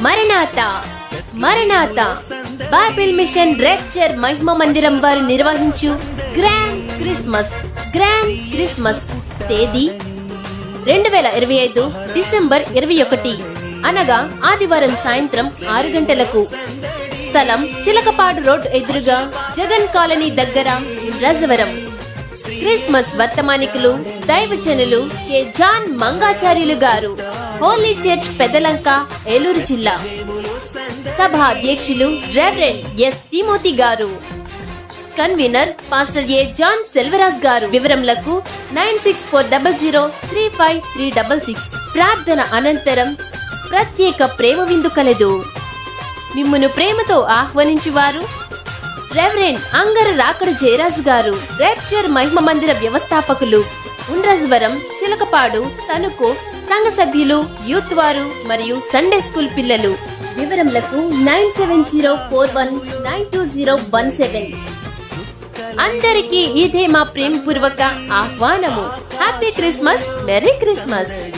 మరణాత మరణాత. Bible machine rupture మహిమ మందిరం వారు నిర్వహించు గ్రాండ్ క్రిస్మస్ గ్రాండ్ క్రిస్మస్ తేదీ రెండు వేల ఇరవై ఐదు డిసెంబర్ ఇరవై ఒకటి. అనగా ఆదివారం సాయంత్రం ఆరు గంటలకు. స్థలం చిలకపాడు రోడ్ ఎదురుగా జగన్ కాలనీ దగ్గర రజవరం. క్రిస్మస్ వర్తమానికులు దైవజనులు కె. జాన్ మంగాచార్యులు గారు. హోలీ చర్చ్ పెదలంక ఏలూరు జిల్లా. సభ అధ్యక్షులు రెవరెండ్ ఎస్. తిమోతి గారు. Convener pastor A. John Selvaraj గారు. వివరములకు nine six four double zero three five three double six. ప్రార్థన అనంతరం ప్రత్యేక ప్రేమ విందు కలదు. మిమ్మును ప్రేమతో ఆహ్వానించువారు రెవరెండ్ అంగర రాకడ జయరాజు గారు రేప్చర్ మహిమ మందిర వ్యవస్థాపకులు ఉండ్రాజవరం చిలకపాడు తణుకు సంఘ సభ్యులు యూత్ వారు మరియు సండే స్కూల్ పిల్లలు. వివరములకు nine seven zero four one nine two zero one seven. అందరికీ ఇదే మా ప్రేమపూర్వక ఆహ్వానము. Happy Christmas merry Christmas